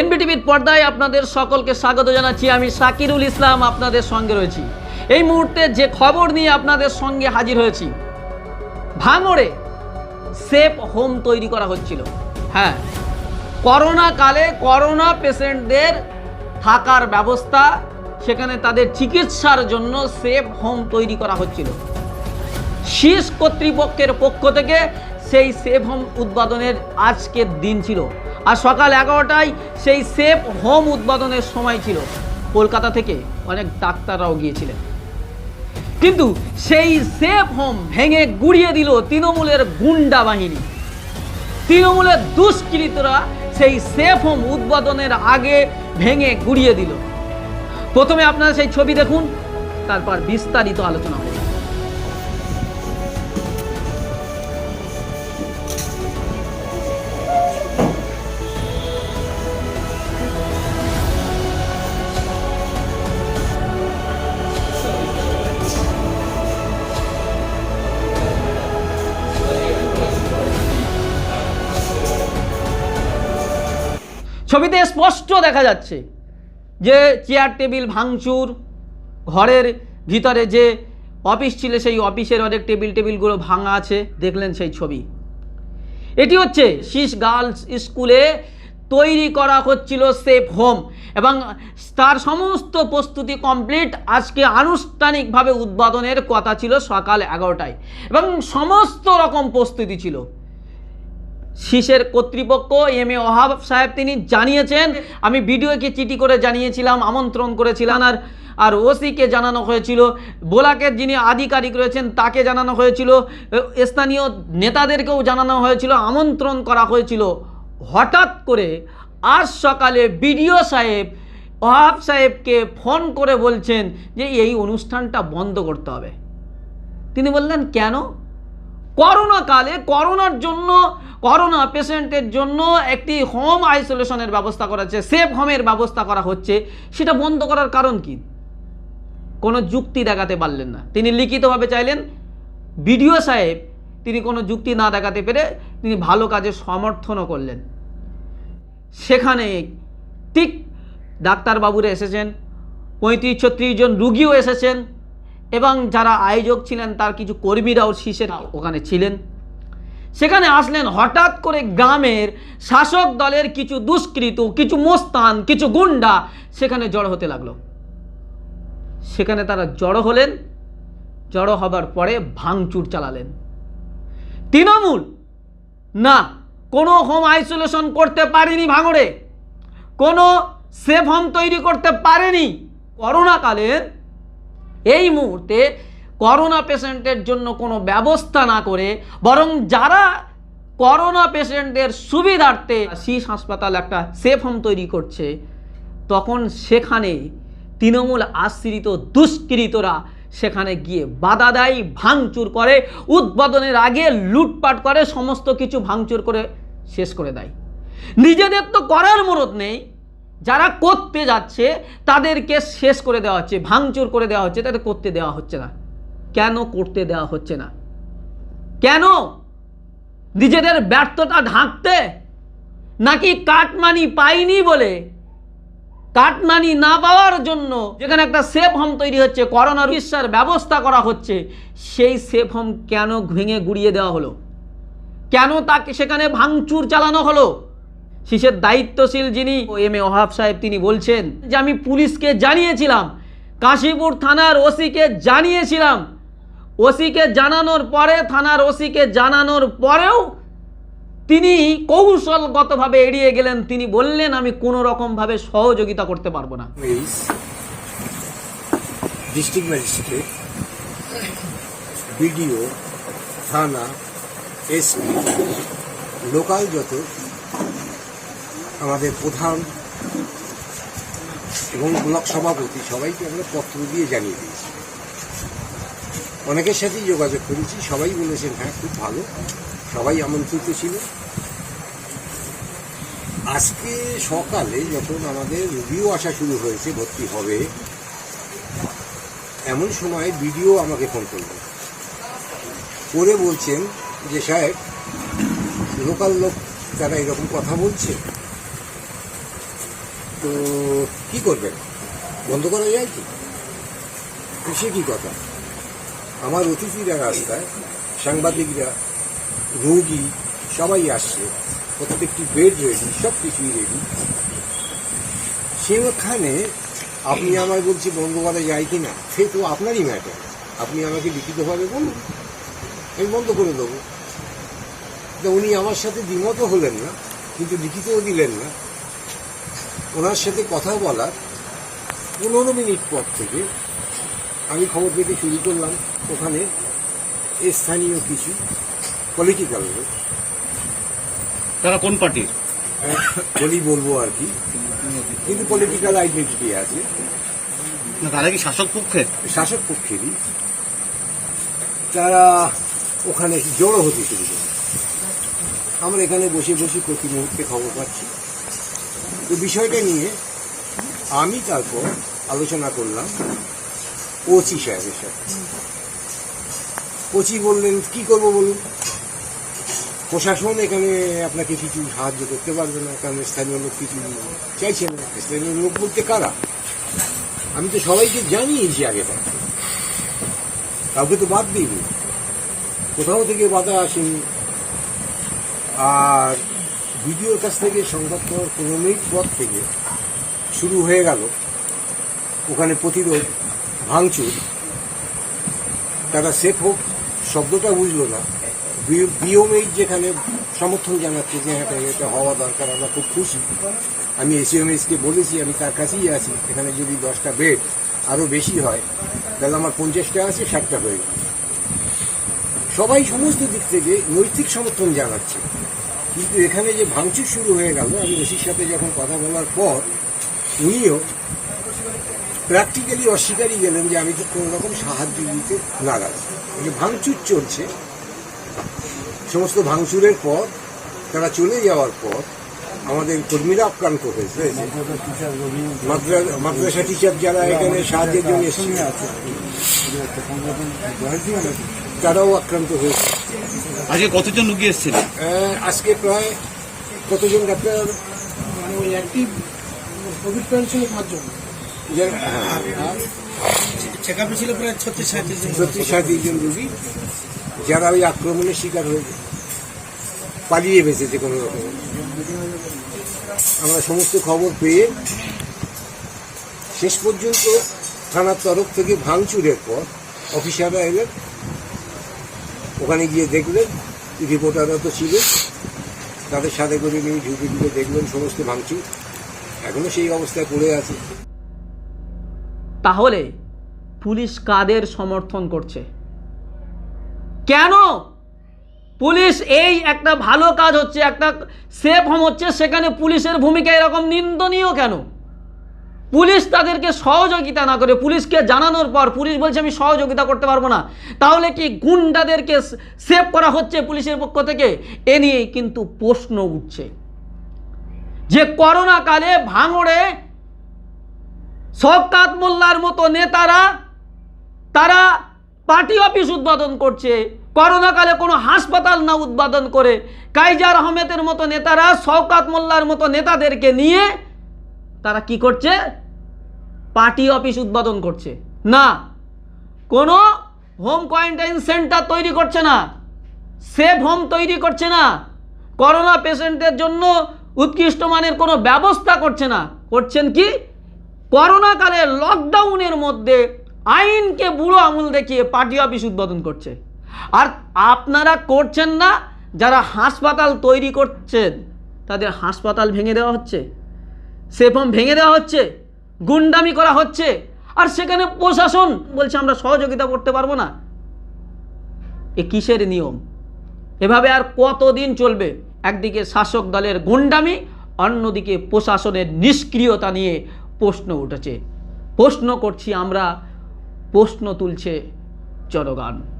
এনবিটিভির পর্দায় আপনাদের সকলকে স্বাগত জানাচ্ছি। আমি সাকিরুল ইসলাম আপনাদের সঙ্গে রয়েছি। এই মুহূর্তে যে খবর নিয়ে আপনাদের সঙ্গে হাজির হয়েছি, ভাঙড়ে সেফ হোম তৈরি করা হচ্ছিল। হ্যাঁ করোনা কালে করোনা পেশেন্টদের থাকার ব্যবস্থা, সেখানে তাদের চিকিৎসার জন্য সেফ হোম তৈরি করা হচ্ছিল। শীষ কর্তৃপক্ষের পক্ষ থেকে সেই সেফ হোম উদ্বোধনের আজকের দিন ছিল। আর সকাল এগারোটায় সেই সেফ হোম উদ্বোধনের সময় ছিল। কলকাতা থেকে অনেক ডাক্তাররাও গিয়েছিলেন। কিন্তু সেই সেফ হোম ভেঙে গুড়িয়ে দিল তৃণমূলের গুন্ডা বাহিনী। তৃণমূলের দুষ্কৃতরা সেই সেফ হোম উদ্বোধনের আগে ভেঙে গুড়িয়ে দিল। প্রথমে আপনারা সেই ছবি দেখুন, তারপর বিস্তারিত আলোচনা ছবিতে স্পষ্ট দেখা যাচ্ছে যে চেয়ার, টেবিল, ভাঙচুর, ঘরের ভিতরে যে অফিস ছিল, সেই অফিসের অনেক টেবিল, টেবিলগুলো ভাঙা আছে। দেখলেন সেই ছবি। এটি হচ্ছে শীষ গার্লস স্কুলে তৈরি করা হচ্ছিল সেফ হোম এবং তার সমস্ত প্রস্তুতি কমপ্লিট। আজকে আনুষ্ঠানিকভাবে উদ্বোধনের কথা ছিল সকাল এগারোটায় এবং সমস্ত রকম প্রস্তুতি ছিল। শীষের কর্তৃপক্ষ, এম এ ওহাব সাহেব তিনি জানিয়েছেন, আমি ভিডিওকে চিঠি করে জানিয়েছিলাম, আমন্ত্রণ করেছিলাম, আর আর ওসিকে জানানো হয়েছিল, বোলাকের যিনি আধিকারিক রয়েছেন তাকে জানানো হয়েছিল স্থানীয় নেতাদেরকেও জানানো হয়েছিল, আমন্ত্রণ করা হয়েছিল। হঠাৎ করে আজ সকালে বিডিও সাহেব, ওহাব সাহেবকে ফোন করে বলছেন যে এই অনুষ্ঠানটা বন্ধ করতে হবে। তিনি বললেন, কেন? করোনা কালে করোনার জন্য, করোনা পেশেন্টের জন্য একটি হোম আইসোলেশনের ব্যবস্থা করা হচ্ছে সেফ হোমের ব্যবস্থা করা হচ্ছে। সেটা বন্ধ করার কারণ কি? কোনো যুক্তি দেখাতে পারলেন না। তিনি লিখিতভাবে চাইলেন, বিডিও সাহেব, তিনি কোনো যুক্তি না দেখাতে পেরে তিনি ভালো কাজে সমর্থনও করলেন। সেখানে ঠিক ডাক্তারবাবুরা এসেছেন, পঁয়ত্রিশ ছত্রিশ জন রুগীও এসেছেন এবং যারা আয়োজক ছিলেন, তার কিছু কর্মীরাও শীষের ওখানে ছিলেন। সেখানে আসলেন, হঠাৎ করে গ্রামের শাসক দলের কিছু দুষ্কৃত, কিছু মোস্তান, কিছু গুন্ডা সেখানে জড়ো হতে লাগল। সেখানে তারা জড়ো হলেন, জড়ো হবার পরে ভাঙচুর চালালেন। তৃণমূল, না, কোনো হোম আইসোলেশন করতে পারেনি ভাঙড়ে, কোনো সেফ হোম তৈরি করতে পারেনি। করোনাকালের এই মুহূর্তে করোনা পেশেন্টের জন্য কোনো ব্যবস্থা না করে বরং যারা করোনা পেশেন্টের সুবিধার্থে শীষ হাসপাতাল একটা সেফ হোম তৈরি করছে, তখন সেখানে তৃণমূল আশ্রিত দুষ্কৃতরা সেখানে গিয়ে বাধা দেয়, ভাঙচুর করে, উদ্বোধনের আগে লুটপাট করে, সমস্ত কিছু ভাঙচুর করে শেষ করে দেয়। নিজেদের তো করার মরত নেই। যারা করতে যাচ্ছে, তাদেরকে শেষ করে দেওয়া হচ্ছে, ভাঙচুর করে দেওয়া হচ্ছে, তাদের করতে দেওয়া হচ্ছে না। কেন করতে দেওয়া হচ্ছে না? কেন? নিজেদের ব্যর্থতা ঢাকতে? নাকি কাটমানি পাইনি বলে? কাটমানি না পাওয়ার জন্য যেখানে একটা সেফ হোম তৈরি হচ্ছে, করোনা চিকিৎসার ব্যবস্থা করা হচ্ছে, সেই সেফ হোম কেন ভেঙে গুড়িয়ে দেওয়া হলো? কেন তাকে সেখানে ভাঙচুর চালানো হলো? শীষের দায়িত্বশীল যিনি এম এ ওহাব সাহেব তিনি বলছেন যে আমি পুলিশকে জানিয়েছিলাম, কাশীপুর থানার ওসিকে জানিয়েছিলাম। ওসিকে জানানোর পরে, থানার ওসিকে জানানোর পরেও তিনি কৌশলগতভাবে এড়িয়ে গেলেন। তিনি বললেন, আমি কোনো রকমভাবে সহযোগিতা করতে পারব না। ডিস্ট্রিক্ট ম্যাজিস্ট্রেট বিডিও থানা এসপি লোকাল যত আমাদের প্রধান এবং ব্লক সভাপতি সবাইকে আমরা পত্র দিয়ে জানিয়ে দিয়েছি। অনেকের সাথেই যোগাযোগ করেছি, সবাই বলেছেন হ্যাঁ খুব ভালো। সবাই আমন্ত্রিত ছিল। আজকে সকালে যখন আমাদের রুগীও আসা শুরু হয়েছে, ভর্তি হবে, এমন সময় বিডিও আমাকে ফোন করলেন করে বলছেন যে সাহেব লোকাল লোক যারা এরকম কথা বলছে তো কি করবেন? বন্ধ করা যায় কি? সে কি কথা? আমার অতিথিরা রাস্তায়, সাংবাদিকরা, রোগী, সবাই আসছে, প্রত্যেকটি বেড রেডি সব কিছুই রেডি সেখানে আপনি আমায় বলছি বন্ধ করা যায় কি না সে তো আপনারই ম্যাটার আপনি আমাকে লিখিতভাবে বলুন, আমি বন্ধ করে দেবো। উনি আমার সাথে দ্বিমতও হলেন না, কিন্তু লিখিতও দিলেন না। ওনার সাথে কথা বলার পনেরো মিনিট পর থেকে আমি খবর পেতে শুরু করলাম ওখানে স্থানীয় কিছু পলিটিক্যাল লোক। তারা কোন পার্টির? বলি বলব আর কি। কিন্তু পলিটিক্যাল আইডেন্টিটি আছে। না তারা কি শাসক পক্ষের শাসক পক্ষেরই। তারা ওখানে জড়ো হতে শুরু করে। আমরা এখানে বসে বসে প্রতি মুহূর্তে খবর পাচ্ছি। তো বিষয়টা নিয়ে আমি তারপর আলোচনা করলাম ওচি সাহেবের সাথে। ওচি বললেন, কি করব বলুন? প্রশাসন এখানে আপনাকে কিছু সাহায্য করতে পারবে না, কারণ স্থানীয় লোক কিছু চাইছে না। স্থানীয় লোক বলতে কারা? আমি তো সবাইকে জানিয়েছি আগে থেকে। কাউকে তো বাদ দিইনি। কোথাও থেকে বাধা আসেনি। আর ভিডিওর কাছ থেকে সংবাদ পাওয়ার পনেরো মিনিট পর থেকে শুরু হয়ে গেল। ওখানে প্রতিরোধ, ভাঙচুর, তারা সেফ হোক, শব্দটা বুঝলো না। বিওমেই যেখানে সমর্থন জানাচ্ছে যে হ্যাঁ এটা হওয়া দরকার, আমরা খুব খুশি। আমি এসিএমএসকে বলেছি, আমি তার কাছেই আছি। এখানে যদি দশটা বেড আরও বেশি হয়, তাহলে আমার পঞ্চাশটা আছে, ষাটটা হয়ে গেল। সবাই সমস্ত দিক থেকে নৈতিক সমর্থন জানাচ্ছে। কিন্তু এখানে যে ভাঙচুর শুরু হয়ে গেল, আমি ওসির সাথে যখন কথা বলার পর উনিও প্র্যাকটিক্যালি অস্বীকারই গেলেন যে আমি তো কোনো রকম সাহায্য দিতে এই যে ভাঙচুর চলছে, সমস্ত ভাঙচুরের পর, তারা চলে যাওয়ার পর আমাদের কর্মীরা আক্রান্ত হয়েছে। মাদ্রা- মাদ্রাসা টিচার যারা এখানে সাহায্যের জন্য এসেছে, তারাও আক্রান্ত হয়েছে। আজকে কতজন রুগী এসেছিলেন আজকে প্রায় কতজন ডাক্তার? মানে ওই একটি কোভিড প্যান্ট ছিল পাঁচজন। যারা- হ্যাঁ, চেক আপে ছিল প্রায় ছত্রিশ সাঁত্রিশ জন ছত্রিশ সাঁত্রিশ জন রোগী যারা ওই আক্রমণের শিকার হয়েছে পালিয়ে বেঁচেছে কোনো রকম। আমরা সমস্ত খবর পেয়ে শেষ পর্যন্ত থানার তরফ থেকে ভাঙচুরের পর অফিসাররা এলেন ওখানে গিয়ে দেখলেন, রিপোর্টাররা তো ছিল। তাদের সাথে করে নিয়ে ঢুকে ঢুকে দেখলেন সমস্ত ভাঙচুর। এখনও সেই অবস্থায় পড়ে আছে। তাহলে পুলিশ কাদের সমর্থন করছে? কেন? পুলিশ এই একটা ভালো কাজ হচ্ছে, একটা সেফ হোম হচ্ছে, সেখানে পুলিশের ভূমিকা এরকম নিন্দনীয় কেন? পুলিশ তাদেরকে সহযোগিতা না করে পুলিশকে জানানোর পর পুলিশ বলছে, আমি সহযোগিতা করতে পারব না। তাহলে কি গুন্ডাদেরকে সেভ করা হচ্ছে পুলিশের পক্ষ থেকে? এ নিয়েই কিন্তু প্রশ্ন উঠছে। যে করোনা কালে ভাঙড়ে শওকাত মোল্লার মতো নেতারা, তারা পার্টি অফিস উদ্বোধন করছে, করোনাকালে কোনো হাসপাতাল না উদ্বোধন করে, কাইজার আহমেদের মতো নেতারা শওকাত মোল্লার মতো নেতাদেরকে নিয়ে তারা কি করছে? পার্টি অফিস উদ্বোধন করছে। না, কোনো হোম কোয়ারেন্টাইন সেন্টার তৈরি করছে না। সেফ হোম তৈরি করছে না। করোনা পেশেন্টদের জন্য উৎকৃষ্ট মানের কোনো ব্যবস্থা করছে না। করছেন কি? করোনাকালে লকডাউনের মধ্যে আইনকে বুড়ো আঙুল দেখিয়ে পার্টি অফিস উদ্বোধন করছে। আর আপনারা করছেন না, যারা হাসপাতাল তৈরি করছেন, তাদের হাসপাতাল ভেঙে দেওয়া হচ্ছে। সেফম ভেঙে দেওয়া হচ্ছে, গুন্ডামি করা হচ্ছে, আর সেখানে প্রশাসন বলছে আমরা সহযোগিতা করতে পারব না। এ কিসের নিয়ম? এভাবে আর কতদিন চলবে? একদিকে শাসক দলের গুন্ডামি, অন্যদিকে প্রশাসনের নিষ্ক্রিয়তা নিয়ে প্রশ্ন উঠেছে। প্রশ্ন করছি আমরা, প্রশ্ন তুলছে জনগণ।